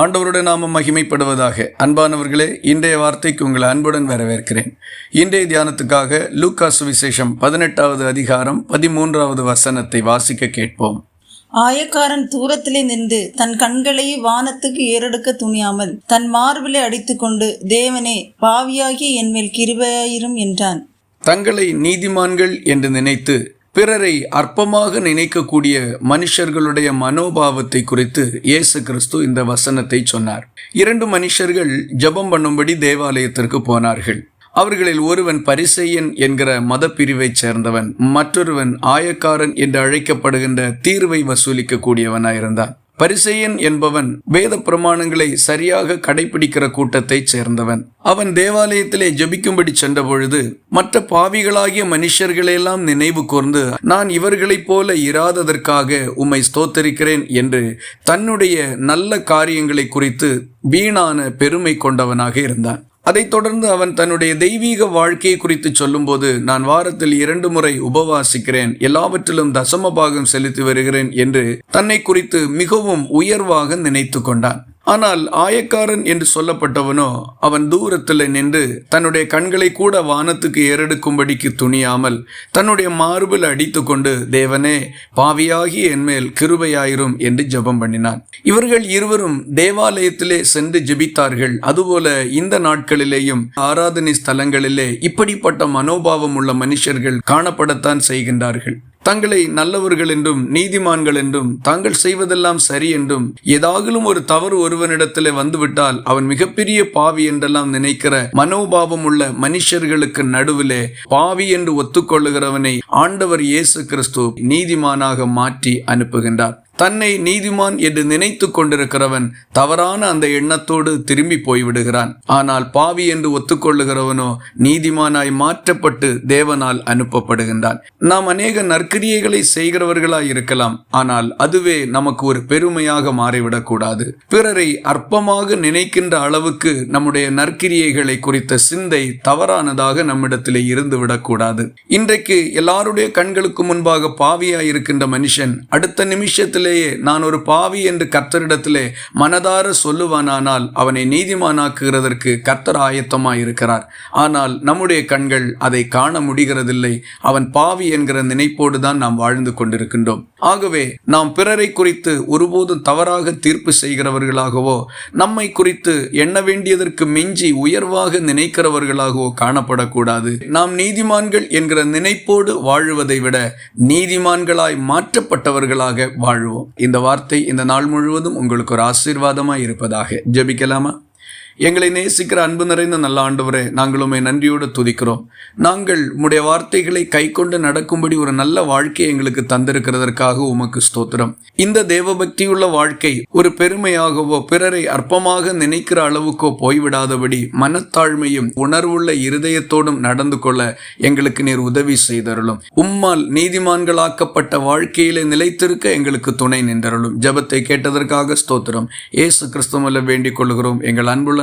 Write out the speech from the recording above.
ஆண்டவருடைய நாமம் மகிமைப்படுவதாக. அன்பானவர்களே இன்றைய வார்த்தைக்கு உங்களை அன்புடன் வரவேற்கிறேன். இன்றைய தியானத்துக்காக லூக்காசு விசேஷம் பதினெட்டாவது அதிகாரம் பதிமூன்றாவது வசனத்தை வாசிக்க கேட்போம். ஆயக்காரன் தூரத்திலே நின்று தன் கண்களை வானத்துக்கு ஏறெடுக்க துணியாமல் தன் மார்பிலை அடித்துக்கொண்டு தேவனே பாவியாகி என்மேல் கிருபையாயிரும் என்றான். தங்களை நீதிமான்கள் என்று நினைத்து பிறரை அற்பமாக நினைக்கக்கூடிய மனுஷர்களுடைய மனோபாவத்தை குறித்து இயேசு கிறிஸ்து இந்த வசனத்தை சொன்னார். இரண்டு மனுஷர்கள் ஜெபம் பண்ணும்படி தேவாலயத்திற்கு போனார்கள். அவர்களில் ஒருவன் பரிசெயன் என்கிற மதப்பிரிவைச் சேர்ந்தவன் மற்றொருவன் ஆயக்காரன் என்று அழைக்கப்படுகின்ற தீர்வை வசூலிக்கக்கூடியவனாயிருந்தான். பரிசெயன் என்பவன் வேத பிரமாணங்களை சரியாக கடைபிடிக்கிற கூட்டத்தைச் சேர்ந்தவன். அவன் தேவாலயத்திலே ஜெபிக்கும்படி சென்றபொழுது மற்ற பாவிகளாகிய மனுஷர்களெல்லாம் நினைவு கூர்ந்து நான் இவர்களைப் போல இராததற்காக உம்மை ஸ்தோத்தரிக்கிறேன் என்று தன்னுடைய நல்ல காரியங்களை குறித்து வீணான பெருமை கொண்டவனாக இருந்தான். அதைத் தொடர்ந்து அவன் தன்னுடைய தெய்வீக வாழ்க்கையை குறித்து சொல்லும்போது நான் வாரத்தில் இரண்டு முறை உபவாசிக்கிறேன் எல்லாவற்றிலும் தசம பாகம் செலுத்தி வருகிறேன் என்று தன்னை குறித்து மிகவும் உயர்வாக நினைத்து கொண்டான். ஆனால் ஆயக்காரன் என்று சொல்லப்பட்டவனோ அவன் தூரத்தில் நின்று தன்னுடைய கண்களை கூட வானத்துக்கு ஏறெடுக்கும்படிக்கு துணியாமல் தன்னுடைய மார்பில் அடித்து கொண்டு தேவனே பாவியாகி என்மேல் கிருபையாயிரும் என்று ஜெபம் பண்ணினான். இவர்கள் இருவரும் தேவாலயத்திலே சென்று ஜெபித்தார்கள். அதுபோல இந்த நாட்களிலேயும் ஆராதனை ஸ்தலங்களிலே இப்படிப்பட்ட மனோபாவம் உள்ள மனுஷர்கள் காணப்படத்தான் செய்கின்றார்கள். தங்களை நல்லவர்கள் என்றும் நீதிமான்கள் என்றும் தாங்கள் செய்வதெல்லாம் சரி என்றும் ஏதாகிலும் ஒரு தவறு ஒருவனிடத்திலே வந்துவிட்டால் அவன் மிகப்பெரிய பாவி என்றெல்லாம் நினைக்கிற மனோபாவம் உள்ள மனுஷர்களுக்கு நடுவிலே பாவி என்று ஒத்துக்கொள்ளுகிறவனை ஆண்டவர் இயேசு கிறிஸ்து நீதிமானாக மாற்றி அனுப்புகின்றார். தன்னை நீதிமான் என்று நினைத்து கொண்டிருக்கிறவன் தவறான அந்த எண்ணத்தோடு திரும்பி போய்விடுகிறான். ஆனால் பாவி என்று ஒத்துக்கொள்ளுகிறவனோ நீதிமானாய் மாற்றப்பட்டு தேவனால் அனுப்பப்படுகின்றான். நாம் அநேக நற்கிரியைகளை செய்கிறவர்களாய் இருக்கலாம். ஆனால் அதுவே நமக்கு ஒரு பெருமையாக மாறிவிடக்கூடாது. பிறரை அற்பமாக நினைக்கின்ற அளவுக்கு நம்முடைய நற்கிரியைகளை குறித்த சிந்தை தவறானதாக நம்மிடத்திலே இருந்து விடக்கூடாது இன்றைக்கு எல்லாருடைய கண்களுக்கு முன்பாக பாவியாய் இருக்கின்ற மனுஷன் அடுத்த நிமிஷத்தில் நேரத்திலேயே நான் ஒரு பாவி என்று கர்த்தரிடத்திலே மனதார சொல்லுவானானால் அவனை நீதிமானாக்குகிறதற்கு கர்த்தர் ஆயத்தமாக இருக்கிறார். ஆனால் நம்முடைய கண்கள் அதை காண முடிகிறதில்லை. அவன் பாவி என்கிற நினைப்போடு தான் நாம் வாழ்ந்து கொண்டிருக்கின்றோம். ஆகவே நாம் பிறரை குறித்து ஒருபோதும் தவறாக தீர்ப்பு செய்கிறவர்களாகவோ நம்மை குறித்து எண்ண வேண்டியதற்கு மிஞ்சி உயர்வாக நினைக்கிறவர்களாகவோ காணப்படக்கூடாது. நாம் நீதிமான்கள் என்கிற நினைப்போடு வாழுவதை விட நீதிமான்களாய் மாற்றப்பட்டவர்களாக வாழ்வோம். இந்த வார்த்தை இந்த நாள் முழுவதும் உங்களுக்கு ஒரு ஆசீர்வாதமாய் இருப்பதாக. ஜெபிக்கலாமா? எங்களை நேசிக்கிற அன்பு நிறைந்த நல்ல ஆண்டவரே நாங்கள் உண்மை நன்றியோடு துதிக்கிறோம். நாங்கள் உம்முடைய வார்த்தைகளை கை கொண்டு நடக்கும்படி ஒரு நல்ல வாழ்க்கையை எங்களுக்கு தந்திருக்கிறதற்காக உமக்கு ஸ்தோத்திரம். இந்த தேவபக்தியுள்ள வாழ்க்கை ஒரு பெருமையாகவோ பிறரை அற்பமாக நினைக்கிற அளவுக்கோ போய்விடாதபடி மனத்தாழ்மையும் உணர்வுள்ள இருதயத்தோடும் நடந்து கொள்ள எங்களுக்கு நீர் உதவி செய்தருளும். உம்மால் நீதிமான்களாக்கப்பட்ட வாழ்க்கையிலே நிலைத்திருக்க எங்களுக்கு துணை நின்றருளும். ஜபத்தை கேட்டதற்காக ஸ்தோத்திரம். ஏசு கிறிஸ்துவல்ல வேண்டிக் கொள்கிறோம் எங்கள் அன்புள்ள